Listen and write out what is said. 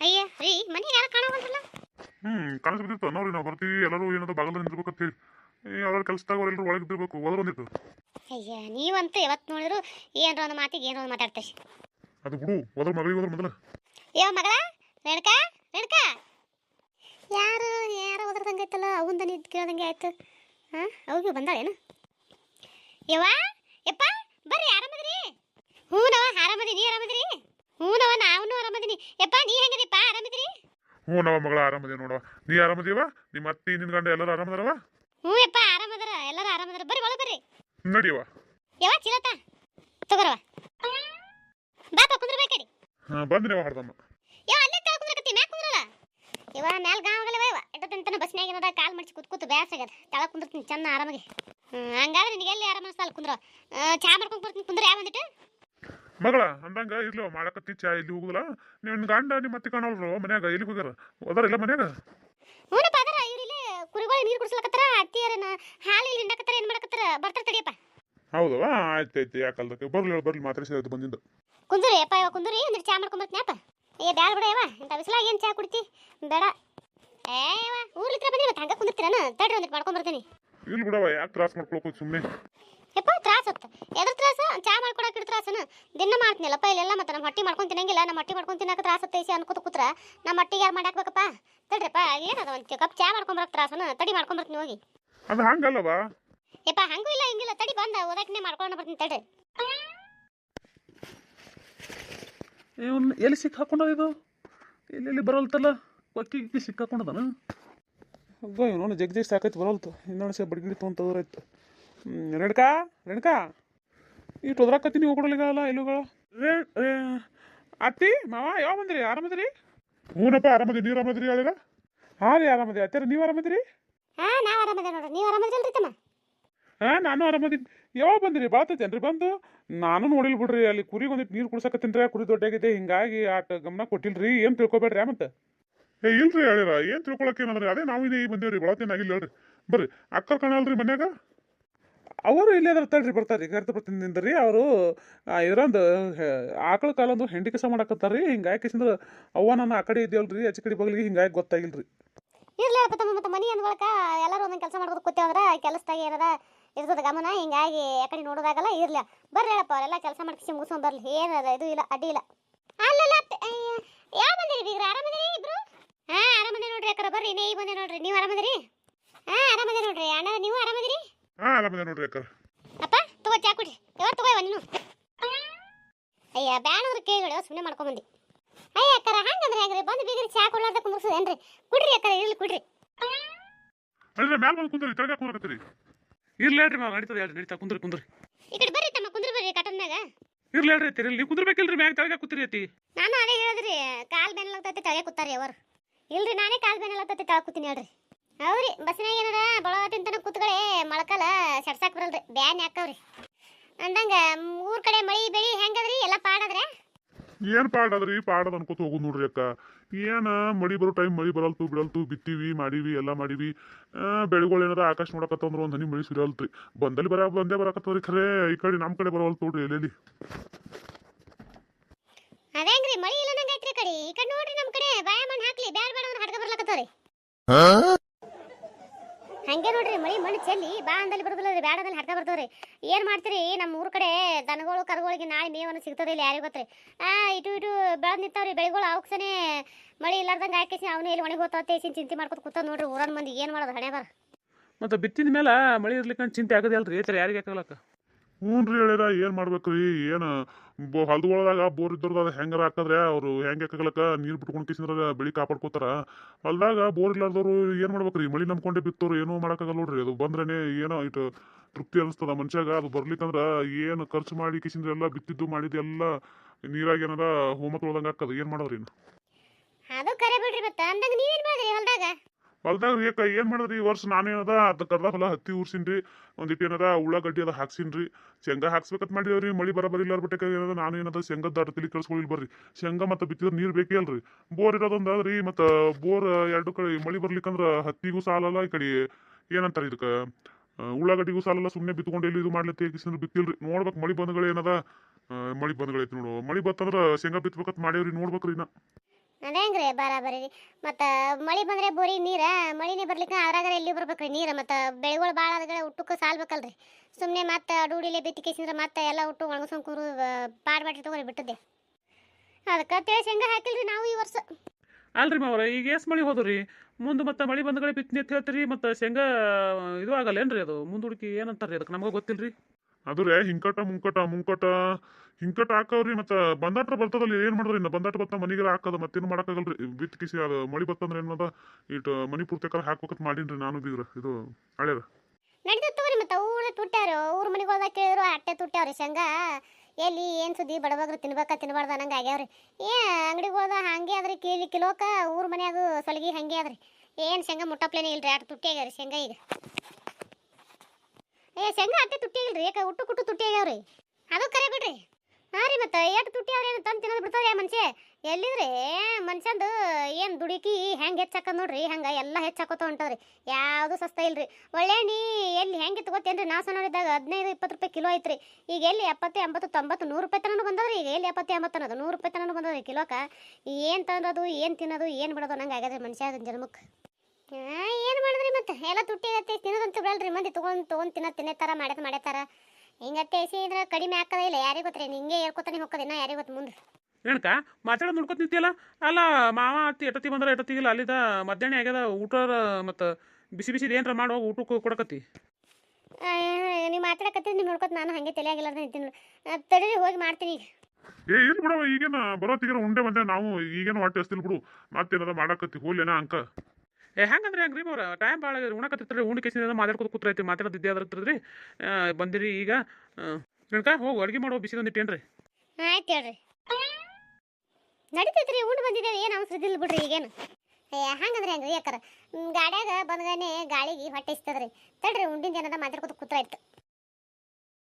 ಅಯ್ಯ ರೀ ಮನೆಗೆ ಯಾರು ಕಾಣವಲ್ರಲ್ಲ ಹ್ಮ್ ಕನಸು ಬಿದ್ದಿತ್ತು. ನೋಡ್ರಿ ನಾವು ಬರ್ತೀವಿ. ಎಲ್ಲರೂ ಏನದ ಬಾಗಲ ನಿಂದಿರ್ಬೇಕಂತ ಹೇಳಿ. ಅವ್ರ ಕೆಲಸದಾಗ ಎಲ್ಲರೂ ಒಳಗೆ ಇದ್ದಿರ್ಬೇಕು. ಹೋದ್ರ ಒಂದಿತ್ತು ಅಯ್ಯ ನೀವಂತೂ ಯಾವತ್ತು ನೋಡಿದ್ರು ಏನರ ಒಂದು ಮಾತಿಗೆ ಏನೋ ಒಂದು ಮಾತಾಡ್ತೀರಿ. ಅದು ಬಿಡು ಹೋದ್ರ ಮಗಳಿಗೆ ಹೋದ್ರ ಮೊದಲ. ಯಾವ ಮಗಳ ರೇಣುಕಾ ರೇಣುಕಾ. ಯಾರು ಯಾರು ಆಯ್ತಲ್ಲ ಅವಂದ ನಿಂತು ಕೇಳ್ದಂಗೆ ಆಯ್ತು. ಹಾಂ ಅವಿಗೆ ಬಂದಾಳೇನು? ಯವ್ವ ಯಪ್ಪ ಬರ್ರಿ ಆರಾಮದ್ರಿ ಹ್ಞೂ ನವ ಆರಾಮದಿ ನೀ ಆರಾಮದ್ರಿ. ಹ್ಞೂ ನವ ನಾವು ಆರಾಮದಿನಿ. ಯಪ್ಪ ನೀ ಆರಾಮದ್ರಿ ಹ್ಞೂ ನಮ್ಮ ಮಗಳ ಆರಾಮದೇ ನೋಡವ ನೀ ಆರಾಮದೀವ ನಿಮ್ಮ ಅತ್ತಿ ನಿನ್ ಗಂಡ ಎಲ್ಲರೂ ಆರಾಮದಾರವ ಹ್ಞೂ ಯಪ್ಪ ಆರಾಮದಾರ ಎಲ್ಲರೂ ಆರಾಮದಾರ. ಬರ್ರಿ ಒಳಗೆ ಬರ್ರಿ. ನಡಿಯವ ಯಾವ ಚಿಲತ ತಗೋರವ ಬಾಪ ಕುಂದ್ರಬೇಕಡಿ ಹಾ ಬಂದ್ರಿ ಹಡ್ದಮ್ಮ ಯಾವ ಅಲ್ಲೇ ಕಾಲ್ ಕುಂದ್ರಕತ್ತಿ ಮ್ಯಾಕ್ ಕುಂದ್ರಲ್ಲ. ಇವ ಮ್ಯಾಲ್ ಗಾವಗಲೆ ಯವ್ವ. ಎಟ್ಟತಂತನ ಬಸ್ನ್ಯಾಗ ಏನದ ಕಾಲ್ ಮಡ್ಚಿ ಕೂತ್ ಕೂತು ಬ್ಯಾಸಾಗದ ತಳ ಕುಂದ್ರತೀನಿ ಚಂದ ಆರಾಮಾಗಿ. ಹಂಗಾದ್ರೆ ನಿನಗೆ ಎಲ್ಲಿ ಆರಾಮ ಅನ್ಸಲ್ಲ ಕುಂದ್ರ ಆ, ಚಾ ಮಾಡ್ಕೊಂಡು ಬರ್ತೀನಿ ಕುಂದ್ರ ಯಾವ ಬಂದಿಟ್ಟು ಮಗಳ ಅಂದಂಗ ಇರ್ಲೋ ಮಾಡಕತ್ತಿ ಚಾ ಇಲ್ಲಿ ಹೋಗುದಿಲ್ಲ. ನಿನ್ನ ಗಂಡ ನಿಮ್ಮ ಅತ್ತಿ ಕಾಣಲ್ರು ಮನ್ಯಾಗ ಇಲ್ಲಿ ಹೋಗ್ಯಾರ? ಹೋದಾರ ಇಲ್ಲ ಮನ್ಯಾಗ? ಹ್ಞೂನಪ್ಪ ಅದರ ಇವ್ರು ಇಲ್ಲಿ ಕುರಿಗಳು ನೀರು ಕುಡಿಸ್ಲಕತ್ತಾರ ಅತ್ತಿಯರನ ಹಾಲು ಇಲ್ಲಿ ಹಿಂಡಕತ್ತಾರ ಏನ್ ಮಾಡಕತ್ತಾರ? ಬರ್ತಾರ ತಡಿಯಪ್ಪ. ಹೌದವಾ ಆಯ್ತು ಆಯ್ತು ಯಾಕಲ್ದಕ್ಕೆ ಬರ್ಲಿ ಬರ್ಲಿ ಬರ್ಲಿ ಮಾತಾಡಿಸಿ ಬಂದಿಂದು. ಕುಂದ್ರಿ ಅಪ್ಪ ಇವಾಗ ಕುಂದ್ರಿ ಅಂದ್ರೆ ಚಾ ಮಾಡ್ಕೊಂಡ್ ಅಪ್ಪ ಏ ಬ್ಯಾಡ ಬಿಡ ಯವ್ವ ಇಂಥ ಬಿಸಿಲಾಗ ಏನು ಚಾ ಕುಡಿತಿ? ಬೇಡ. ಏ ಯವ್ವ ಊರ್ಲಿತ್ರ ಬಂದಿ ಮತ್ತೆ ಹಂಗ ಕುಂದಿರ್ತೀರನ ತಡ್ರಿ ಒಂದಿಟ್ಟು ಮಾಡ್ಕೊಂಡ್ ಬರ್ತೀನಿ. ಇಲ್ಲಿ ಬಿಡವ ಯಾಕೆ ತ್ರಾಸ ಮಾಡ್ಕೊಳಕ್ ಸುಮ್ಮನೆ ಯಪ್ಪ ತ್ರಾಸ ಹೊತ್ತ ಎದ್ರ ತ್ರಾಸ? ಚಾ ಮಾಡ್ಕೊಡಕ್ಕೆ ಇಡ ತ್ರಾಸನ? ದಿನ ಮಾಡ್ತೀನಲ್ಲಪ್ಪ ಇಲ್ಲೆಲ್ಲ ಮತ್ತೆ ನಮ್ಮ ಹೊಟ್ಟಿ ಮಾಡ್ಕೊಂಡು ತಿನ್ನಂಗಿಲ್ಲ. ನಮ್ಮ ಹೊಟ್ಟಿ ಮಾಡ್ಕೊಂಡು ತಿನ್ನಕ್ಕೆ ತ್ರಾಸ ಹತ್ತೈಸಿ ಅನ್ಕೋತ ಕೂತ್ರ. ನಮ್ಮ ಹೊಟ್ಟಿಗೆ ಯಾರು ಮಾಡಾಕ್ಬೇಕಪ್ಪ ತಡ್ರಿಪ್ಪ ಏನದ ಒಂದು ಕಪ್ ಚಾ ಮಾಡ್ಕೊಂಬರಕ್ಕೆ ತ್ರಾಸನ? ತಡಿ ಮಾಡ್ಕೊಂಬರ್ತೀನಿ ಹೋಗಿ. ಅದು ಹಂಗಲ್ಲವ? ಯಪ್ಪ ಹಂಗೂ ಇಲ್ಲ ಹಿಂಗಿಲ್ಲ. ತಡಿ ಬಂದ ಓದಕ್ಕೆ ಮಾಡ್ಕೊಂಡು ಬರ್ತೀನಿ ಇವನ್ ಎಲ್ಲಿ ಸಿಕ್ಕಾಕೊಂಡ ಇದು? ಎಲ್ಲೆಲ್ಲಿ ಬರಲ್ತಲ್ಲ ಒಕ್ಕಿ ಗಿಕ್ಕಿ ಸಿಕ್ಕ ಹಾಕೊಂಡದನ ಹಗ್ಗ ಇವನು ಜಗ್ ಜಗ್ ಸಾಕೈತಿ ಬರಲ್ತು ಇನ್ನೊಂದು ಸೇ ಬಡ್ಗಿಡಿ ತೊಗೊಂತದ್ರಾಯ್ತು ರೇಣುಕಾ ರೇಣುಕಾ. ಈ ತೊದ್ರಾಕತ್ತೀನಿ ಹೋಗ್ಕೊಡಲಿಗಲ್ಲ ಎಲ್ಲಿಗಳ ರೇ ಅತ್ತಿ ಮಾವ ಯಾವ ಬಂದ್ರಿ ಆರಾಮದ್ರಿ? ಹ್ಞೂನಪ್ಪ ಆರಾಮದಿ ನೀರು ಆರಾಮದ್ರಿ ಹೇಳಿರ? ಹಾಂ ರೀ ಆರಾಮದಿ ಅತ್ಯಾರ ನೀವು ಆರಾಮದ್ರಿ? ಹಾಂ ನಾವು ಆರಾಮದೆ ನೋಡ್ರಿ. ನೀವು ಆರಾಮದಿಲ್ರಿ ತಮ್ಮ? ಹಾಂ ನಾನು ಆರಾಮದೀನಿ. ಯಾವಾಗ ಬಂದಿರಿ? ಬಾಳ್ತೈತೇನ್ರಿ ಬಂದು? ನಾನು ನೋಡಿಲ್ ಬಿಡ್ರಿ ಅಲ್ಲಿ ಕುರಿ ಒಂದಿಟ್ಟು ನೀರು ಕುಡ್ಸಕತ್ತೀನಿ ಕುರಿ ದೊಡ್ಡಾಗಿದೆ ಹಿಂಗಾಗಿ ಆಟ ಗಮನ ಕೊಟ್ಟಿಲ್ರಿ. ಏನು ತಿಳ್ಕೊಬೇಡ್ರಿ ಮತ್ತೆ? ಏ ಇಲ್ರಿ ಹೇಳಿರ. ಏನು ತಿಳ್ಕೊಳಕ್ಕೆ ಏನಂದ್ರೆ? ಅದೇ ನಾವು ಇದೇ ಬಂದೇವ್ರಿ ಬಳತೇನ ಆಗಿಲ್ಲ ಹೇಳ್ರಿ. ಬರ್ರಿ ಅಕ್ಕರ್ ಕಾಣಲ್ರಿ ಮನ್ಯಾಗ? ಅವರು ಇಲ್ಲಿ ಅದ್ರ ತಡ್ರಿ ಬರ್ತಾರೆ ಕರೆದು ಬರ್ತೀನಿ ರೀ ಅವರು ಇದ್ರಂದು ಆಕಳ ಕಾಲೊಂದು ಹೆಂಡಿ ಕೆಲಸ ಮಾಡಕತ್ತಾರ್ರಿ ಹಿಂಗಾಗಿ ಕಿಸಿಂದ್ರ ಅವ್ವ ನಾನು ಆ ಕಡೆ ಇದ್ದೇವಲ್ರಿ ಆಚೆ ಕಡೆ ಬಗ್ಲಿಗೆ ಹಿಂಗಾಗಿ ಗೊತ್ತಾಗಿಲ್ರಿ. ಇರ್ಲಿ ತಮ್ಮ, ಮತ್ತೆ ಮನಿ ಅಂದ್ಕೊಳಕ ಎಲ್ಲರೂ ಒಂದೊಂದು ಕೆಲಸ ಮಾಡ್ಕೊಂಡು ಕೂತೇವಂದ್ರೆ ಕೆಲಸದಾಗ ಏನದ ಇರ್ತದ ಗಮನ ಹಿಂಗಾಗಿ ಯಾಕಡೆ ನೋಡೋದಾಗಲ್ಲ, ಇರ್ಲಿ. ಬರ್ರಿ ಹೇಳಪ್ಪ, ಅವರೆಲ್ಲ ಕೆಲಸ ಮಾಡ್ಕಿಸಿ ಮುಗಿಸ್ಕೊಂಡು ಬರ್ಲಿ ಏನದ ಇದು ಇಲ್ಲ, ಅಡ್ಡಿ ಇಲ್ಲ. ಅಲ್ಲಲ್ಲ ಯಾವ ಬಂದಿರಿ ಬೀಗ್ರ ಆರಾಮದಿರಿ ಇಬ್ರು? ಹಾ ಆರಾಮದಿ ನೋಡ್ರಿ ಅಕ್ಕರ, ಬರ್ರಿ ನೀ ಬಂದೆ ನೋಡ್ರಿ, ನೀವು ಆರಾಮದಿರಿ ಹಾ ಆರಾಮದಿ ನೋಡ್ರಿ ಅಣ್ಣ ನೀವು ಆರಾಮದಿರಿ ಹಾ ಆರಾಮದ ನೋಡ್ರಿ ಅಪ್ಪ ತಗೋ ಚಾ ಕುಡಿ ಯಾವಾಗ ತಗೋಯವ ನೀನು? ಅಯ್ಯ ಬ್ಯಾಣವ್ರ ಕೇಳಿಗಳು ಸುಮ್ಮನೆ ಮಾಡ್ಕೊಂಬಂದಿ ಅಯ್ಯ ಅಕ್ಕರ ಹಂಗಂದ್ರೆ ಹೆಂಗ್ರಿ? ಬಂದು ಬೀಗ್ರಿ ಚಾ ಕೊಡ್ಲಾರ್ದ ಕುಂದ್ರಸೋದೇನ್ರಿ ಕುಡ್ರಿ ಅಕ್ಕರ ಇರ್ಲಿ ಕುಡ್ರಿ. ಅಲ್ಲ ಮ್ಯಾಲ ಬಂದು ಕುಂದ್ರಿ ತೆಳಗ ಕುಂದ್ರಕತ್ತೀರಿ ಇರ್ಲಿ ಹೇಳ್ರಿ ಮಾವ ನಡೀತದೆ ಹೇಳ್ರಿ ನಡೀತಾ ಕುಂದ್ರಿ ಕುಂದ್ರಿ. ಈ ಕಡೆ ಬರ್ರಿ ತಮ್ಮ ಕುಂದ್ರ ಬರ್ರಿ ಕಟನ್ಯಾಗ ಇರ್ಲಿ ಹೇಳ್ರಿ ತಿರ್ಲಿ ನೀವು ಕುಂದ್ರಬೇಕಿಲ್ರಿ ಮ್ಯಾಗ ತೆಳಗ ಕೂತಿರಿ ನಾನು ಅದೇ ಹೇಳಿದ್ರಿ ಕಾಲ್ ಬೆನ್ನಲಾಗ್ತೈತಿ ತಲೆ ಕೂತಾರಿ ಅವರು. ಇಲ್ರಿ ನಾನೇ ಕಾಲ್ ಬೆನ್ನಲಾಗ್ತೈತಿ ತಳ ಕೂತೀನಿ ಹೇಳ್ರಿ. ಹೌರಿ ಬಸ್ನಾಗ ಏನಾರ ಬಳೋ ತಿಂತನ ಕೂತ್ಗಳೇ ಮೊಳಕಾಲ ಸಡ್ಸಾಕ್ ಬರಲ್ರಿ ಬ್ಯಾನ್ ಯಾಕವ್ರಿ ಅಂದಂಗ ಮೂರ್ ಕಡೆ ಮಳಿ ಬೆಳಿ ಹೆಂಗದ್ರಿ? ಎಲ್ಲ ಪಾಡದ್ರೆ? ಏನ್ ಪಾಡದ್ರಿ? ಪಾಡದ್ ಅನ್ಕೋತ ಹೋಗುದ್ ನೋಡ್ರಿ ಅಕ್ಕ. ಏನ ಮಳಿ ಬರೋ ಟೈಮ್ ಮಳಿ ಬರಲ್ತು ಬಿಡಲ್ತು ಬಿತ್ತೀವಿ ಮಾಡೀವಿ ಎಲ್ಲ ಮಾಡೀವಿ. ಬೆಳೆಗಳು ಏನಾರ ಆಕಾಶ ನೋಡಕತ್ತಂದ್ರ ಒಂದ್ ಹನಿ ಮಳಿ ಸುರಿಯಲ್ತ್ರಿ. ಬಂದಲ್ಲಿ ಬರ ಬಂದೇ ಬರಾಕತ್ತವ್ರಿ ಖರೆ. ಈ ಕಡೆ ನಮ್ ಕಡೆ ಬರವಲ್ತು ನೋಡ್ರಿ ಎಲ್ಲೆಲ್ಲಿ ಅದೇಂಗ್ರಿ ಮಳಿ ಇಲ್ಲ ನಂಗೆ ಕಡಿ. ಈ ಕಡೆ ನೋಡ್ರಿ ನಮ್ ಕಡೆ. ಬಾಯ ಮಣ್ಣು ಹಾಕ್ಲಿ. ಬ್ಯಾಡ ಬೇಡ ಅಂದ್ರೆ ಹಡ್ಕ ಬರ್ಲಕತ್ತವ್ರಿ ಹಂಗೆ ನೋಡ್ರಿ, ಮಳಿ ಮಣ್ಣು ಚೆಲ್ಲಿ ಬಾ ಅಂದಲ್ಲಿ ಬರೋದಿಲ್ಲ ರೀ ಬ್ಯಾಡದಲ್ಲಿ ಹಡ್ಕ ಬರ್ತಾವ್ರಿ. ಏನ್ ಮಾಡ್ತೀರಿ ನಮ್ಮ ಊರ್ ಕಡೆ ದನಗಳು, ಕರುಗಳಿಗೆ ನಾಳೆ ಮೇವನ್ನು ಸಿಗ್ತದೆ ಇಲ್ಲಿ ಯಾರಿಗೂ ಗೊತ್ತ್ರಿ. ಆ, ಇಟು ಇಟು ಬೆಳೆದ್ ನಿಂತಾವ್ರಿ, ಬೆಳೆಗಳು ಅವಕ್ಸನೆ ಮಳಿ ಇಲ್ಲಾರ್ದಂಗೆ ಹಾಕಿಸಿ ಅವನು ಇಲ್ಲಿ ಒಣಗಿ ಹೋಗ್ತಾವ ತೇಸಿನ ಚಿಂತೆ ಮಾಡ್ಕೊತ ಕೂತ ನೋಡ್ರಿ, ಊರನ್ ಮಂದಿ ಏನ್ ಮಾಡೋದು, ಹಣೆ ಬರ. ಮತ್ತೆ ಬಿತ್ತಿದ ಮೇಲೆ ಮಳಿ ಇರ್ಲಿಕ್ಕೆ ಚಿಂತೆ ಆಗದೆ ಅಲ್ರಿ ಐತ್ರಿ ಯಾರಿಗೆ ಆಗಲಕ್ಕ ಹ್ಞೂನ್ರಿ ಹೇಳಿರ, ಏನ್ ಮಾಡ್ಬೇಕ್ರಿ? ಏನ್ ಬೋ ಹೊಲ್ದೊಳದಾಗ ಬೋರ್ ಇದ್ದವ್ರದ ಹೆಂಗಾರ ಹಾಕಿದ್ರೆ ಅವರು ಹೆಂಗ್ ಹಾಕಲಕ್ಕ ನೀರು ಬಿಟ್ಕೊಂಡು ಕಿಸಿಂದ್ರ ಬೆಳಿ ಕಾಪಾಡ್ಕೋತಾರ? ಹೊಲ್ದಾಗ ಬೋರ್ ಇಲ್ಲಾರ್ದವ್ರು ಏನ್ ಮಾಡ್ಬೇಕ್ರಿ? ಮಳಿ ನಂಬ್ಕೊಂಡೆ ಬಿತ್ತೋರು ಏನೂ ಮಾಡಕ್ಕಾಗಲ್ಲ ನೋಡ್ರಿ, ಅದು ಬಂದ್ರೇನೆ ಏನೋ ಇಟ್ಟು ತೃಪ್ತಿ ಅನಿಸ್ತದ ಮನುಷ್ಯಾಗ, ಅದು ಬರ್ಲಿಕ್ಕಂದ್ರ ಏನು ಖರ್ಚು ಮಾಡಿ ಕಿಸಿಂದ್ರ ಎಲ್ಲ ಬಿತ್ತಿದ್ದು ಮಾಡಿದ್ದು ಎಲ್ಲ ನೀರಾಗ ಏನಾರ ಹೋಮ ತೊಳ್ದಂಗ ಹಾಕದ, ಏನು ಮಾಡೋದ್ರಿ ಅದು ಕರೆ ಬಿಡ್ರಿ ಮತ್ತ, ಅಂದಂಗ ನೀವೇನ್ ಮಾಡಿದ್ರಿ ಹೊಲ್ದಾಗ? ಹೊಲ್ದಾಗ ಏಕ ಏನು ಮಾಡಿದ್ರಿ ಈ ವರ್ಷ? ನಾನೇನದ ಅದ್ ಕರ್ದ ಹೊಲ ಹತ್ತಿ ಊರ್ಸಿನ್ರಿ ಒಂದಿಟ್ಟು ಏನದ ಉಳ್ಳಾಗಡ್ಡಿ ಅದ ಹಾಕ್ಸಿನ್ರಿ. ಶೇಂಗಾ ಹಾಕ್ಸ್ಬೇಕಂತ ಮಾಡಿದೇವ್ರಿ, ಮಳಿ ಬರಬರಿಲ್ಲ ಬರಿಲ್ಲಾರ ಬಿಟ್ಟೆ ಏನದ, ನಾನು ಏನದ, ಶೇಂಗಾ ದಾಟ ತಿಳಿ ಕಳ್ಸ್ಕೊಳ್ಳಿ ಬರ್ರಿ. ಶೇಂಗಾ ಮತ್ತು ಬಿತ್ತಿದ್ರೆ ನೀರ್ ಬೇಕೇ ಅಲ್ರಿ ಬೋರ್ ಇರೋದೊಂದ್ ಅದ್ರಿ ಮತ್ತು ಬೋರ್ ಎರಡು ಕಡೆ ಮಳಿ ಬರ್ಲಿಕ್ಕಂದ್ರ ಹತ್ತಿಗೂ ಸಾಲಲ್ಲ, ಈ ಕಡೆ ಏನಂತಾರ ಇದಕ್ಕೆ? ಉಳ್ಳಾಗಡ್ಡಿಗೂ ಸಾಲಲ್ಲ ಸುಮ್ಮನೆ ಬಿತ್ಕೊಂಡು ಎಲ್ಲಿ ಇದು ಮಾಡ್ಲತ್ತೆ ಬಿತ್ತಿಲ್ರಿ. ನೋಡ್ಬೇಕು ಮಳಿ ಬಂದ್ಗಳು ಏನದ ಮಳಿ ಬಂದ್ಗಳೈತಿ ನೋಡು. ಮಳಿ ಬತ್ತಂದ್ರ ಶೇಂಗಾ ಬಿತ್ಬೇಕಂತ ಮಾಡೇವ್ರಿ ನೋಡ್ಬೇಕ್ರಿ ಇನ್ನ. ಅದೇ ಹೆಂಗ್ರಿ ಬರಾಬರಿ? ಮತ್ತು ಮಳೆ ಬಂದರೆ ಬೋರಿ ನೀರ, ಮಳಿನೇ ಬರ್ಲಿಕ್ಕೆ ಅದ್ರಾಗ ಎಲ್ಲಿ ಬರ್ಬೇಕ್ರಿ ನೀರು, ಮತ್ತು ಬೆಳೆಗಳು ಭಾಳ ಆದಗಳ ಹುಟ್ಟಕ್ಕೆ ಸಾಲ್ಬೇಕಲ್ರಿ. ಸುಮ್ಮನೆ ಮತ್ತೆ ಅಡುಡಿಲೆ ಬಿತ್ತಿ ಕೇಸಿಂದ್ರೆ ಮತ್ತೆ ಎಲ್ಲ ಹುಟ್ಟು ಒಣಗಿಸ್ಕೊಂಡು ಕೂರು ಪಾಡ್ ಬಾಟ್ರಿ ತಗೋರಿ ಬಿಟ್ಟದ್ದೆ. ಅದಕ್ಕೆ ತಿಳಿ ಶೇಂಗಾ ಹಾಕಿಲ್ರಿ ನಾವು ಈ ವರ್ಷ? ಅಲ್ರಿ ಮಾವ್ರ, ಈಗ ಎಸ್ ಮಳಿ ಹೋದ್ರಿ? ಮುಂದೆ ಮತ್ತೆ ಮಳೆ ಬಂದಗಡೆ ಬಿತ್ತನೆ ಅಂತ ಹೇಳ್ತೀರಿ, ಮತ್ತು ಶೇಂಗಾ, ಇದು ಆಗಲ್ಲೇನ್ರಿ ಅದು? ಮುಂದೂಡಿಕೆ ಏನಂತಾರ್ರಿ ಅದಕ್ಕೆ? ನಮಗೆ ಗೊತ್ತಿಲ್ರಿ? ಅದು ರೀ, ಹಿಂಕಟ ಮುಂಕಟ ಮುಂಕಟ. ಹಿಂಕಟ ಹಾಕವ್ರಿ, ಮತ್ತೆ ಬಂದಾಟ ಬರ್ತದಲ್ಲ ಏನ್ ಮಾಡಿದ್ರಿ ಇನ್ನು ಬಂದಾಟ ಬತ್ತ ಮನಿಗೆಲ್ಲ ಹಾಕದ, ಮತ್ತೇನು ಮಾಡಕ್ಕಾಗಲ್ರಿ? ಬಿತ್ ಕಿಸಿ ಅದು ಮಳಿ ಬತ್ತಂದ್ರೆ ಏನ್ ಇಟ್ ಮನೆ ಪೂರ್ತಿಕಾರ ಹಾಕ್ಬೇಕಂತ ಮಾಡೀನ್ರಿ ನಾನು ಬೀಗ್ರ ಇದು ಹಳೇದ ನಡೀತದೆ ತಗೋರಿ ಮತ್ತು ಊರ ತುಟ್ಟ್ಯಾರು ಊರ ಮನೆಗೆ ಹೋದಾಗ ಕೇಳಿದ್ರು, ಅಟ್ಟೆ ತುಟ್ಟ್ಯಾವ್ರಿ ಶೇಂಗಾ. ಎಲ್ಲಿ, ಏನು ಸುದ್ದಿ? ಬಡಬಗ್ರು ತಿನ್ಬೇಕಾ, ತಿನ್ಬಾರ್ದು ಅನ್ನಂಗೆ ಆಗ್ಯಾವ್ರಿ. ಏ, ಅಂಗಡಿಗೆ ಹೋದ ಹಾಗೆ ಅದ್ರಿ ಕೇಳಿ ಕಿಲೋಕ ಊರ ಮನ್ಯಾಗ ಸೊಲಗಿ ಹಂಗೆ ಆದ್ರಿ. ಏನು ಶೇಂಗಾ ಮುಟ್ಟಪ್ಲೇನೇ ಇಲ್ರಿ ಅಟ್ಟು ತುಟ್ಟಿ ಆಗ್ಯಾವ್ರಿ ಶೇಂಗಾ ಈಗ. ಏ, ಶೇಂಗಾ ಅಟ್ಟೆ ತುಟ್ಟಿ ಇಲ್ರಿ? ಯಾಕೆ ಹುಟ್ಟು ಕುಟ್ಟು ತುಟ್ಟಿ ಆಗ್ಯಾವ್ರಿ? ಅದು ಕರೆ ಬಿಡ್ರಿ. ಹಾಂ ರೀ ಮತ್ತೆ ಎಷ್ಟು ತುಟ್ಟಿ ಅವ್ರಿ ಏನು ತಂದು ತಿನ್ನೋದು ಬಿಡ್ತಾವ್ರಿ ಆ ಮನುಷ್ಯ ಎಲ್ಲಿದ್ರಿ? ಮನುಷ್ಯಂದು ಏನು ದುಡುಕಿ ಹೆಂಗೆ ಹೆಚ್ಚಾಕ ನೋಡ್ರಿ? ಹಂಗೆ ಎಲ್ಲ ಹೆಚ್ಚಾಕೋತ ಹೊಂಟದ್ರಿ ಯಾವುದು ಸಸ್ತ ಇಲ್ರಿ. ನೀ ಎಲ್ಲಿ ಹೆಂಗೆ ತಗೋತೇನ್ರಿ ನಾ ನೋಡಿದಾಗ ಹದಿನೈದು, ಇಪ್ಪತ್ತು ರೂಪಾಯಿ ಕಿಲೋ ಐತ್ರಿ. ಈಗ ಎಲ್ಲಿ ಎಪ್ಪತ್ತು, ಎಂಬತ್ತು, ತೊಂಬತ್ತು, ನೂರು ರೂಪಾಯಿ ತನಕ ಬಂದದ್ರಿ ಈಗ ಎಲ್ಲಿ ಎಪ್ಪತ್ತು, ಎಂಬತ್ತು ಅನ್ನೋದು ನೂರು ರೂಪಾಯಿ ತನಕ ಬಂದದ್ರಿ ಕಿಲೋಕ. ಏನು ತಂದದು, ಏನು ತಿನ್ನೋದು, ಏನು ಬಿಡೋದು, ನಂಗೆ ಆಗ್ಯದ್ರಿ ಮನುಷ್ಯ ಜನ್ಮಕ್ಕೆ ಏನು ಮಾಡಿದ್ರಿ ಮತ್ತೆ? ಎಲ್ಲ ತುಟ್ಟಿ ಆಗತ್ತೆ ತಿನ್ನೋದಂತೂ ಬಿಡಲ್ರಿ ಮಂದಿ ತೊಗೊಂಡು ತೊಗೊಂಡು ತಿನ್ನೋ ತಿನ್ನೇತಾರ ಹಿಂಗೆ ಮಾಡ್ಯತಾರ ಹಿಂಗತ್ತೆ ಇದ್ರೆ ಕಡಿಮೆ ಹಾಕೋದೇ ಇಲ್ಲ? ಯಾರಿಗೆ ಗೊತ್ತ್ರಿ? ಹಿಂಗೆ ಹೇಳ್ಕೊತಾನೆ ಹೋಗೋದಿನ್ನ ಯಾರಿಗೆ ಗೊತ್ತು ಮುಂದೆ? ಏನಕ್ಕ ಮಾತಾಡೋದು ನೋಡ್ಕೊತ ನಿಂತಿಯಲ್ಲ? ಅಲ್ಲ ಮಾವ ಅತ್ತಿ ಎಟತಿ ಬಂದ್ರೆ ಎಟತಿಗಿಲ್ಲ ಅಲ್ಲಿದ ಮಧ್ಯಾಹ್ನ ಆಗ್ಯದ ಊಟ ಮತ್ತು ಬಿಸಿ ಬಿಸಿ ಏನಾರ ಮಾಡೋ ಊಟಕ್ಕೆ ಕೊಡಕತ್ತಿ. ನೀವು ಮಾತಾಡಕತ್ತೀರಿ ನೀವು ನೋಡ್ಕೊತ ನಾನು ಹಂಗೆ ತಲೆ ಆಗಿಲ್ಲ ನಿಂತೀನಿ ತಡೀರಿ ಹೋಗಿ ಮಾಡ್ತೀನಿ ಈಗ. ಏ ಇಲ್ಲ ಬಿಡವ ಈಗೇನ ಬರೋತ್ತಿಗೆ ಉಂಡೆ ಬಂದೆ. ನಾವು ಈಗೇನು ಹೊಟ್ಟೆ ಹಸ್ತಿಲ್ ಬಿಡು. ಮತ್ತೇನಾರ ಮಾಡಕತ್ತಿ ಹೋಲೇನಾ ಅಂಕ. ಏ, ಹೆಂಗಂದ್ರೆ ಹೆಂಗ್ರಿ ಅವ್ರ ಟೈಮ್ ಭಾಳ ಉಣಕತ್ತಿರ್ತಾರೆ ಉಣ್ಣು ಕೇಸಿಂದ ಮಾತಾಡ್ಕೊತ ಕೂತ್ರೈತಿ ಮಾತಾಡೋದಿದ್ದೆ ಅದ್ರ ರೀ ಬಂದಿರಿ ಈಗ. ಏನಕ್ಕ ಹೋಗು ಅಡುಗೆ ಮಾಡೋ ಬಿಸಿ ಇಟ್ಟೇನ್ರಿ ಆಯ್ತು ಹೇಳ್ರಿ. ನಡೀತೈತ್ರಿ. ಉಂಡು ಬಂದಿದ್ದೇವೆ ಏನು ಅವಸರದಿಲ್ಲ ಬಿಡ್ರಿ ಈಗೇನು. ಏ, ಹಂಗಂದ್ರೆ ಹೆಂಗ್ರಿ ಯಾಕಾರ? ಗಾಡ್ಯಾಗ ಬಂದ್ಗಾನೆ ಗಾಳಿಗೆ ಹೊಟ್ಟೆ ಇಸ್ತದ್ರಿ ತಡ್ರಿ, ಉಂಡಿಂದ ಏನಾರ ಮಾತಾಡ್ಕೊತ ಕೂತ್ರ ಇತ್ತು